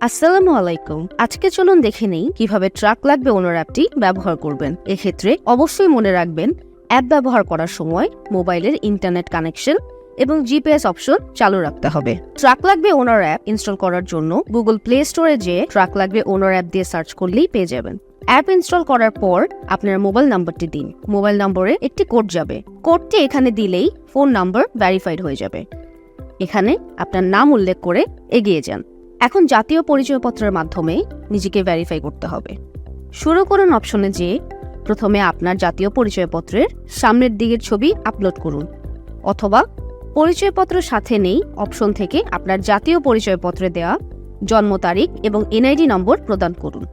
আসসালামু আলাইকুম। আজকে চলুন দেখে নেই কীভাবে ট্রাক লাগবে ওনার অ্যাপটি ব্যবহার করবেন। এক্ষেত্রে অবশ্যই মনে রাখবেন, অ্যাপ ব্যবহার করার সময় মোবাইলের ইন্টারনেট কানেকশন এবং জিপিএস অপশন চালু রাখতে হবে। ট্রাক লাগবে ওনার অ্যাপ ইনস্টল করার জন্য গুগল প্লে স্টোরে যেয়ে ট্রাক লাগবে ওনার অ্যাপ দিয়ে সার্চ করলেই পেয়ে যাবেন। অ্যাপ ইনস্টল করার পর আপনার মোবাইল নাম্বারটি দিন। মোবাইল নম্বরে একটি কোড যাবে। কোডটি এখানে দিলেই ফোন নাম্বার ভ্যারিফাইড হয়ে যাবে। এখানে আপনার নাম উল্লেখ করে এগিয়ে যান। এখন জাতীয় পরিচয়পত্রের মাধ্যমে নিজেকে ভেরিফাই করতে হবে। শুরু করুন অপশনে যে প্রথমে আপনার জাতীয় পরিচয়পত্রের সামনের দিকের ছবি আপলোড করুন। অথবা পরিচয়পত্র সাথে নেই অপশন থেকে আপনার জাতীয় পরিচয়পত্রে দেওয়া জন্ম তারিখ এবং এনআইডি নম্বর প্রদান করুন।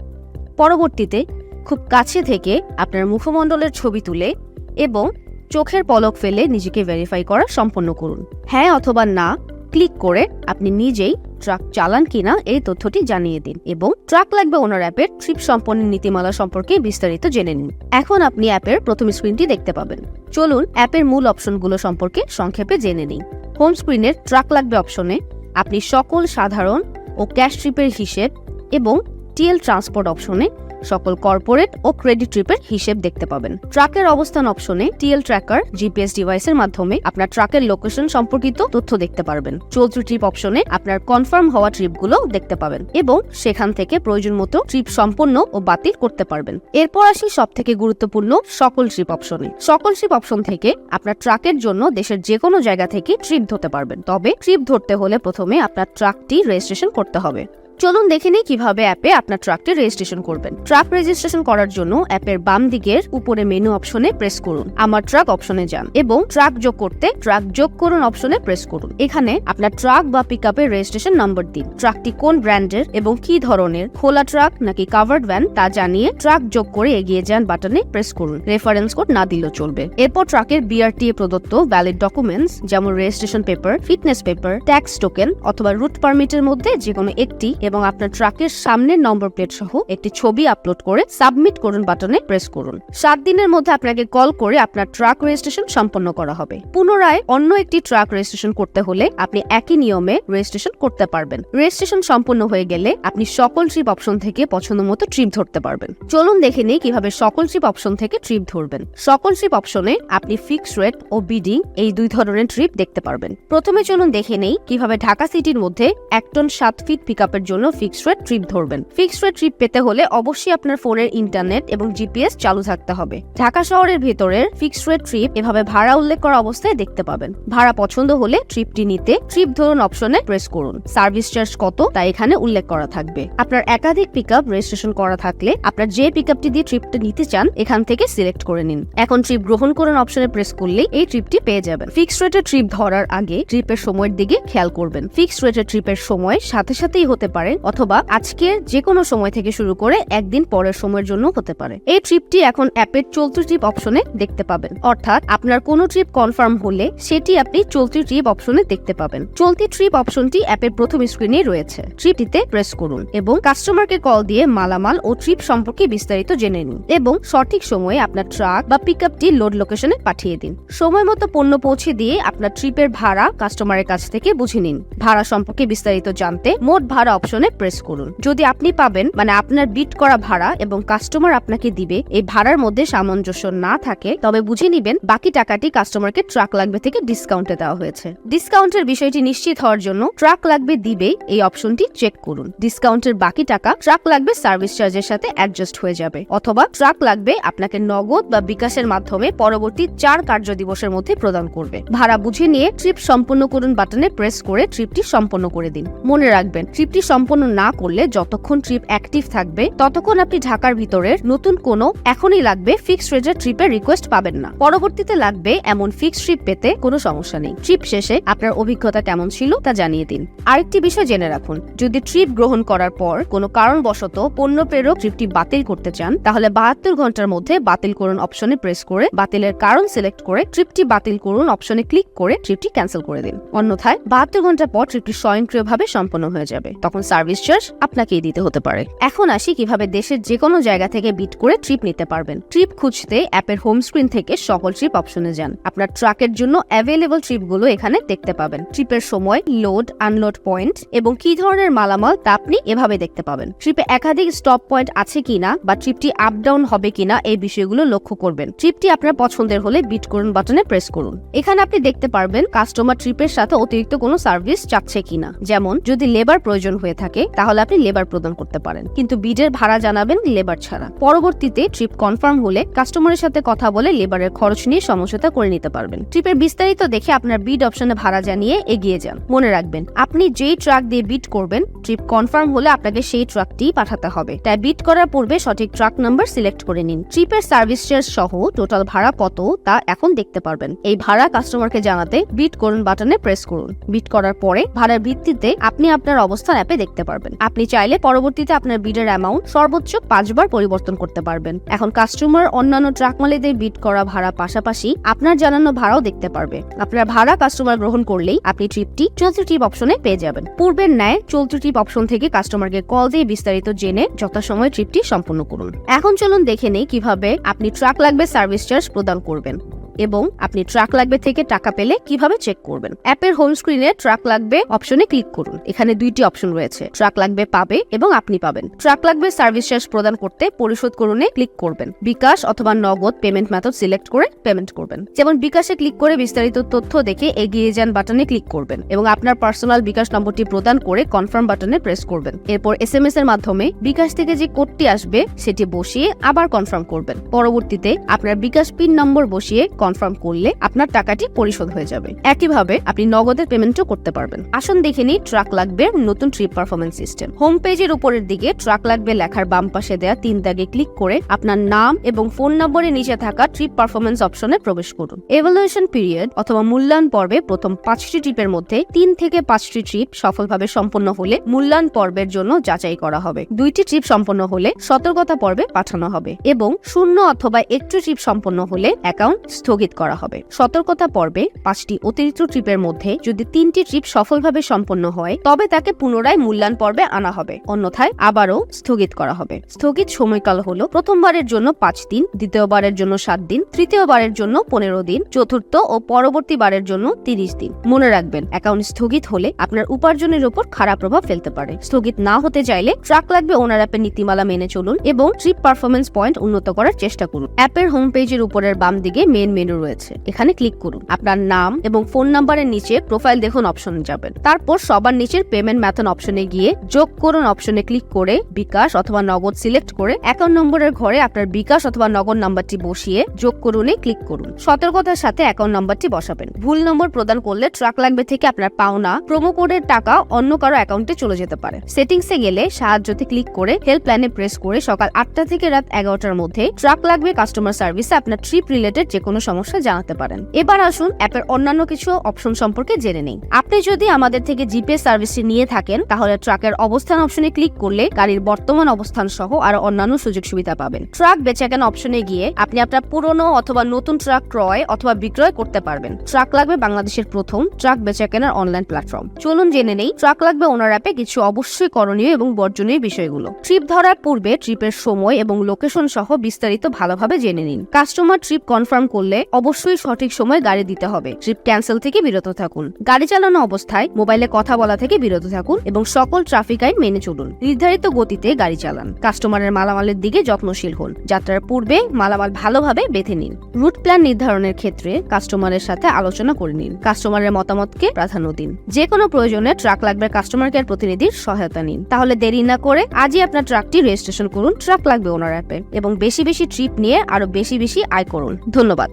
পরবর্তীতে খুব কাছে থেকে আপনার মুখমণ্ডলের ছবি তুলে এবং চোখের পলক ফেলে নিজেকে ভেরিফাই করা সম্পন্ন করুন। হ্যাঁ অথবা না ক্লিক করে আপনি নিজেই ট্রাক চালান কিনা এই তথ্যটি জানিয়ে দিন এবং ট্রাক লাগবে ওনার অ্যাপের ট্রিপ সম্পন্ন নীতিমালা সম্পর্কে বিস্তারিত জেনে নিন। এখন আপনি অ্যাপের প্রথম স্ক্রিনটি দেখতে পাবেন। চলুন অ্যাপের মূল অপশনগুলো সম্পর্কে সংক্ষেপে জেনে নিই। হোম স্ক্রিনের ট্রাক লাগবে অপশনে আপনি সকল সাধারণ ও ক্যাশ ট্রিপের হিসেব এবং টিএল ট্রান্সপোর্ট অপশনে সকল কর্পোরেট ও ক্রেডিট ট্রিপের হিসেব দেখতে পাবেন। ট্রাকের অবস্থান অপশনে টিএল ট্র্যাকার জিপিএস ডিভাইসের মাধ্যমে আপনার ট্রাকের লোকেশন সম্পর্কিত তথ্য দেখতে পারবেন। চলতি ট্রিপ অপশনে আপনার কনফার্ম হওয়া ট্রিপগুলো দেখতে পাবেন এবং সেখান থেকে প্রয়োজন মতো ট্রিপ সম্পন্ন ও বাতিল করতে পারবেন। এরপর আসি সব থেকে গুরুত্বপূর্ণ সকল ট্রিপ অপশনে সকল ট্রিপ অপশন থেকে আপনার ট্রাকের জন্য দেশের যে কোনো জায়গা থেকে ট্রিপ ধরতে পারবেন। তবে ট্রিপ ধরতে হলে প্রথমে আপনার ট্রাকটি রেজিস্ট্রেশন করতে হবে। চলুন দেখে নিই কীভাবে অ্যাপে আপনার ট্রাকটি রেজিস্ট্রেশন করবেন। ট্রাক রেজিস্ট্রেশন করার জন্য অ্যাপের বাম দিকের উপরে মেনু অপশনে প্রেস করুন। আমার ট্রাক অপশনে যান এবং ট্রাক যোগ করতে ট্রাক যোগ করুন অপশনে প্রেস করুন। এখানে আপনার ট্রাক বা পিক আপের রেজিস্ট্রেশন নাম্বার দিন। ট্রাকটি কোন ব্র্যান্ডের এবং কি ধরনের? খোলা ট্রাক নাকি কাভার্ড ভ্যান তা জানিয়ে ট্রাক যোগ করে এগিয়ে যান বাটনে প্রেস করুন। রেফারেন্স কোড না দিলেও চলবে। এরপর ট্রাকের বিআরটিএ প্রদত্ত ভ্যালিড ডকুমেন্টস যেমন registration paper fitness paper tax token অথবা রুট পারমিটের মধ্যে যে কোনো একটি এবং আপনার ট্রাকের সামনের নম্বর প্লেট সহ একটি ছবি আপলোড করে সাবমিট করুন বাটনে প্রেস করুন। সাত দিনের মধ্যে আপনাকে কল করে আপনার ট্রাক রেজিস্ট্রেশন সম্পন্ন করা হবে। পুনরায় অন্য একটি ট্রাক রেজিস্ট্রেশন করতে হলে আপনি একই নিয়মে রেজিস্ট্রেশন করতে পারবেন। রেজিস্ট্রেশন সম্পন্ন হয়ে গেলে আপনি সকল ট্রিপ অপশন থেকে পছন্দ মতো ট্রিপ ধরতে পারবেন। চলুন দেখে নিই কীভাবে সকল ট্রিপ অপশন থেকে ট্রিপ ধরবেন। সকল ট্রিপ অপশনে আপনি ফিক্স রেট ও বিডিং এই দুই ধরনের ট্রিপ দেখতে পারবেন। প্রথমে চলুন দেখে নেই কীভাবে ঢাকা সিটির মধ্যে এক টন সাত ফিট পিক জন্য ফিক্স রেট ট্রিপ ধরবেন। ফিক্স রেট ট্রিপ পেতে হলে অবশ্যই আপনার ফোনের ইন্টারনেট এবং জিপিএস চালু থাকতে হবে। ঢাকা শহরের ভেতরের ফিক্স রেট ট্রিপ এভাবে ভাড়া উল্লেখ করা অবস্থায় দেখতে পাবেন। ভাড়া পছন্দ হলে ট্রিপটি নিতে ট্রিপ ধরুন অপশনে প্রেস করুন। সার্ভিস চার্জ কত তা এখানে উল্লেখ করা থাকবে। আপনার একাধিক পিক রেজিস্ট্রেশন করা থাকলে আপনার যে পিক দিয়ে ট্রিপটা নিতে চান, এখান থেকে সিলেক্ট করে নিন। এখন ট্রিপ গ্রহণ করুন অপশনে প্রেস করলেই এই ট্রিপটি পেয়ে যাবেন। ফিক্স রেটের ট্রিপ ধরার আগে ট্রিপের সময়ের দিকে খেয়াল করবেন। ফিক্স রেটের ট্রিপের সময় সাথে সাথেই হতে পারে। অথবা আজকের যে কোনো সময় থেকে শুরু করে একদিন পরের সময়ের জন্য হতে পারে। এই ট্রিপটি এখন অ্যাপের চলতি ট্রিপ অপশনে দেখতে পাবেন। অর্থাৎ আপনার কোনো ট্রিপ কনফার্ম হলে সেটি আপনি চলতি ট্রিপ অপশনে দেখতে পাবেন। চলতি ট্রিপ অপশনটি অ্যাপের প্রথম স্ক্রিনে রয়েছে। ট্রিপটিতে প্রেস করুন এবং কাস্টমারকে কল দিয়ে মালামাল ও ট্রিপ সম্পর্কে বিস্তারিত জেনে নিন এবং সঠিক সময়ে আপনার ট্রাক বা পিক আপটি লোড লোকেশনে পাঠিয়ে দিন। সময় মতো পণ্য পৌঁছে দিয়ে আপনার ট্রিপের ভাড়া কাস্টমারের কাছ থেকে বুঝে নিন। ভাড়া সম্পর্কে বিস্তারিত জানতে মোট ভাড়া অপশনে প্রেস করুন। যদি আপনি পাবেন মানে আপনার বিট করা ভাড়া এবং কাস্টমার আপনাকে দিবে, এই ভাড়ার মধ্যে সামঞ্জস্য না থাকে, তবে বুঝে নিবেন বাকি টাকাটি কাস্টমারকে ট্রাক লাগবে থেকে ডিসকাউন্টে দেওয়া হয়েছে। ডিসকাউন্টের বিষয়টি নিশ্চিত হওয়ার জন্য ট্রাক লাগবে দিবে, এই অপশনটি চেক করুন। ডিসকাউন্টের বাকি টাকা ট্রাক লাগবে সার্ভিস চার্জের সাথে অ্যাডজাস্ট হয়ে যাবে, অথবা ট্রাক লাগবে আপনাকে নগদ বা বিকাশের মাধ্যমে পরবর্তী চার কার্য দিবসের মধ্যে প্রদান করবে। ভাড়া বুঝে নিয়ে ট্রিপ সম্পন্ন করুন বাটনে প্রেস করে ট্রিপটি সম্পন্ন করে দিন। মনে রাখবেন ট্রিপটি সম্পন্ন না করলে যতক্ষণ ট্রিপ অ্যাক্টিভ থাকবে, ততক্ষণ আপনি ঢাকার ভিতরের নতুন কোনো এখনই লাগবে ফিক্সড রেটের ট্রিপের রিকোয়েস্ট পাবেন না। পরবর্তীতে লাগবে এমন ফিক্সড ট্রিপ পেতে কোনো সমস্যা নেই। ট্রিপ শেষে আপনার অভিজ্ঞতা কেমন ছিল তা জানিয়ে দিন। আরেকটি বিষয় জেনে রাখুন, যদি ট্রিপ গ্রহণ করার পর কোনো কারণবশত পণ্য প্রেরক ট্রিপটি বাতিল করতে চান, তাহলে বাহাত্তর ঘণ্টার মধ্যে বাতিল করুন অপশনে প্রেস করে, বাতিলের কারণ সিলেক্ট করে ট্রিপটি বাতিল করুন অপশনে ক্লিক করে ট্রিপটি ক্যান্সেল করে দিন। অন্যথায়, বাহাত্তর ঘণ্টা পর ট্রিপটি স্বয়ংক্রিয়ভাবে সম্পন্ন হয়ে যাবে। তখন সার্ভিস চার্জ আপনাকেই দিতে হতে পারে। এখন আসি কীভাবে দেশের যে কোনো জায়গা থেকে বিট করে ট্রিপ নিতে পারবেন। ট্রিপ খুঁজতে অ্যাপের হোম স্ক্রিন থেকে সকল ট্রিপ অপশনে যান। আপনার ট্রাকের জন্য অ্যাভেলেবল ট্রিপগুলো এখানে দেখতে পাবেন। ট্রিপের সময় লোড আনলোড পয়েন্ট এবং কি ধরনের মালামাল তা আপনি এভাবে দেখতে পাবেন। ট্রিপে একাধিক স্টপ পয়েন্ট আছে কিনা বা ট্রিপটি আপ ডাউন হবে কিনা এই বিষয়গুলো লক্ষ্য করবেন। ট্রিপটি আপনার পছন্দের হলে বিট করুন বাটনে প্রেস করুন। এখানে আপনি দেখতে পারবেন কাস্টমার ট্রিপের সাথে অতিরিক্ত কোনো সার্ভিস চাচ্ছে কিনা। যেমন, যদি লেবার প্রয়োজন হয়ে থাকে তাহলে আপনি লেবার প্রদান করতে পারেন। কিন্তু বিডের ভাড়া জানাবেন লেবার ছাড়া। পরবর্তীতে ট্রিপ কনফার্ম হলে কাস্টমারের সাথে কথা বলে লেবারের খরচ নিয়ে সমঝোতা করে নিতে পারবেন। ট্রিপের বিস্তারিত দেখে আপনার বিড অপশনে ভাড়া জানিয়ে এগিয়ে যান। মনে রাখবেন, আপনি যেই ট্রাক দিয়ে বিট করবেন ট্রিপ কনফার্ম হলে আপনাকে সেই ট্রাকটি পাঠাতে হবে। তাই বিট করার পূর্বে সঠিক ট্রাক নাম্বার সিলেক্ট করে নিন। ট্রিপের সার্ভিস চার্জ সহ টোটাল ভাড়া কত, তা এখন দেখতে পারবেন। এই ভাড়া কাস্টমারকে জানাতে বিট করুন বাটনে প্রেস করুন। বিট করার পরে ভাড়ার ভিত্তিতে আপনি আপনার অবস্থান অ্যাপে দেখতে পারবেন। আপনি চাইলে পরবর্তীতে আপনার বিডের অ্যামাউন্ট সর্বোচ্চ পাঁচবার পরিবর্তন করতে পারবেন। এখন কাস্টমার অন্যান্য ট্রাক মালিকদের বিট করা ভাড়া পাশাপাশি আপনার জানানো ভাড়াও দেখতে পারবে। আপনার ভাড়া কাস্টমার গ্রহণ করলেই আপনি ট্রিপটি চলতি ট্রিপ অপশনে পেয়ে যাবেন। পূর্বের ন্যায় চলতি ট্রিপ অপশন থেকে কাস্টমারকে কল দিয়ে বিস্তারিত জেনে যথাসময়ে ট্রিপটি সম্পন্ন করুন। এখন চলুন দেখে নেই কীভাবে আপনি ট্রাক লাগবে সার্ভিস চার্জ প্রদান করবেন। এবং আপনি ট্রাক লাগবে থেকে টাকা পেলে কীভাবে চেক করবেন? অ্যাপের হোম স্ক্রিনে ট্রাক লাগবে অপশনে ক্লিক করুন। এখানে দুইটি অপশন রয়েছে। ট্রাক লাগবে পাবে এবং আপনি পাবেন। ট্রাক লাগবে সার্ভিস চার্জ প্রদান করতে পরিশোধ করুনে ক্লিক করবেন। বিকাশ অথবা নগদ পেমেন্ট মেথড সিলেক্ট করে পেমেন্ট করবেন। যেমন বিকাশে ক্লিক করে বিস্তারিত তথ্য দেখে এগিয়ে যান বাটনে ক্লিক করবেন এবং আপনার পার্সোনাল বিকাশ নম্বরটি প্রদান করে কনফার্ম বাটনে প্রেস করবেন। এরপর এস এম এস এর মাধ্যমে বিকাশ থেকে যে কোডটি আসবে, সেটি বসিয়ে আবার কনফার্ম করবেন। পরবর্তীতে আপনার বিকাশ পিন নম্বর বসিয়ে কনফার্ম করলে আপনার টাকাটি পরিশোধ হয়ে যাবে। একইভাবে আপনি নগদের পেমেন্টও করতে পারবেন। আসুন দেখে নিই ট্রাক লাগবে নতুন ট্রিপ পারফরমেন্স সিস্টেম হোম পেজের উপরের দিকে ট্রাক লাগবে লেখার বাম পাশে দেয়া তিন দাগে ক্লিক করে আপনার নাম এবং ফোন নম্বরের নিচে থাকা ট্রিপ পারফরমেন্স অপশনে প্রবেশ করুন। এভালুয়েশন পিরিয়ড অথবা মূল্যায়ন পর্বে প্রথম পাঁচটি ট্রিপের মধ্যে তিন থেকে পাঁচটি ট্রিপ সফলভাবে সম্পন্ন হলে মূল্যায়ন পর্বের জন্য যাচাই করা হবে। দুইটি ট্রিপ সম্পন্ন হলে সতর্কতা পর্বে পাঠানো হবে এবং শূন্য অথবা একটি ট্রিপ সম্পন্ন হলে অ্যাকাউন্ট স্থগিত করা হবে। সতর্কতা পর্বে পাঁচটি অতিরিক্ত ট্রিপের মধ্যে যদি তিনটি ট্রিপ সফলভাবে সম্পন্ন হয়, তবে তাকে পুনরায় মূল্যায়ন পর্বে আনা হবে। অন্যথায় আবারও স্থগিত করা হবে। স্থগিত সময়কাল হল প্রথমবারের জন্য পাঁচ দিন, দ্বিতীয়বারের জন্য সাত দিন, তৃতীয়বারের জন্য পনেরো দিন, চতুর্থ ও পরবর্তী বারের জন্য তিরিশ দিন। মনে রাখবেন, অ্যাকাউন্ট স্থগিত হলে আপনার উপার্জনের উপর খারাপ প্রভাব ফেলতে পারে। স্থগিত না হতে চাইলে ট্রাক লাগবে ওনার অ্যাপের নীতিমালা মেনে চলুন এবং ট্রিপ পারফরমেন্স পয়েন্ট উন্নত করার চেষ্টা করুন। অ্যাপের হোম পেজের উপরের বাম দিকে মেন মেনু রয়েছে। এখানে ক্লিক করুন। আপনার নাম এবং ফোন নাম্বারের নিচে প্রোফাইল দেখুন অপশনে যাবেন। তারপর সবার নিচের পেমেন্ট মেথড অপশনে গিয়ে যোগ করুন অপশনে ক্লিক করে বিকাশ অথবা নগদ সিলেক্ট করে অ্যাকাউন্ট নম্বরের ঘরে আপনার বিকাশ অথবা নগদ নাম্বারটি বসিয়ে যোগ করুনে ক্লিক করুন। সতর্কতার সাথে অ্যাকাউন্ট নাম্বারটি বসাবেন। ভুল নম্বর প্রদান করলে ট্রাক লাগবে থেকে আপনার পাওনা প্রোমো কোডের টাকা অন্য কারও অ্যাকাউন্টে চলে যেতে পারে। সেটিংসে গেলে সাহায্যতে ক্লিক করে হেল্প লাইনে প্রেস করে সকাল আটটা থেকে রাত এগারোটার মধ্যে ট্রাক লাগবে কাস্টমার সার্ভিসে আপনার ট্রিপ রিলেটেড যে কোনো সমস্যা জানাতে পারেন। এবার আসুন অ্যাপের অন্যান্য কিছু অপশন সম্পর্কে জেনে নেই। আপনি যদি আমাদের থেকে জিপিএস সার্ভিসটি নিয়ে থাকেন, তাহলে ট্রাকের অবস্থান অপশনে ক্লিক করলে গাড়ির বর্তমান অবস্থান সহ আরও অন্যান্য সুযোগ সুবিধা পাবেন। ট্রাক বেচাকেনা অপশনে গিয়ে আপনি আপনার পুরনো অথবা নতুন ট্রাক ক্রয় অথবা বিক্রয় করতে পারবেন। ট্রাক লাগবে বাংলাদেশের প্রথম ট্রাক বেচাকেনার অনলাইন প্ল্যাটফর্ম। চলুন জেনে নেই, ট্রাক লাগবে ওনার অ্যাপে কিছু অবশ্যই করণীয় এবং বর্জনীয় বিষয়গুলো। ট্রিপ ধরার পূর্বে ট্রিপের সময় এবং লোকেশন সহ বিস্তারিত ভালোভাবে জেনে নিন। কাস্টমার ট্রিপ কনফার্ম করলে অবশ্যই সঠিক সময় গাড়ি দিতে হবে। ট্রিপ ক্যান্সেল থেকে বিরত থাকুন। গাড়ি চালানো অবস্থায় মোবাইলে কথা বলা থেকে বিরত থাকুন এবং সকল ট্রাফিক আইন মেনে চলুন। নির্ধারিত গতিতে গাড়ি চালান। কাস্টমারের মালামালের দিকে যত্নশীল হন। যাত্রার পূর্বে মালামাল ভালোভাবে বেঁধে নিন। রুট প্ল্যান নির্ধারণের ক্ষেত্রে কাস্টমারের সাথে আলোচনা করে নিন। কাস্টমারের মতামতকে প্রাধান্য দিন। যে কোনো প্রয়োজনে ট্রাক লাগবে কাস্টমার কেয়ার প্রতিনিধির সহায়তা নিন। তাহলে দেরি না করে আজই আপনার ট্রাকটি রেজিস্ট্রেশন করুন ট্রাক লাগবে ওনার অ্যাপে এবং বেশি বেশি ট্রিপ নিয়ে আরও বেশি বেশি আয় করুন। ধন্যবাদ।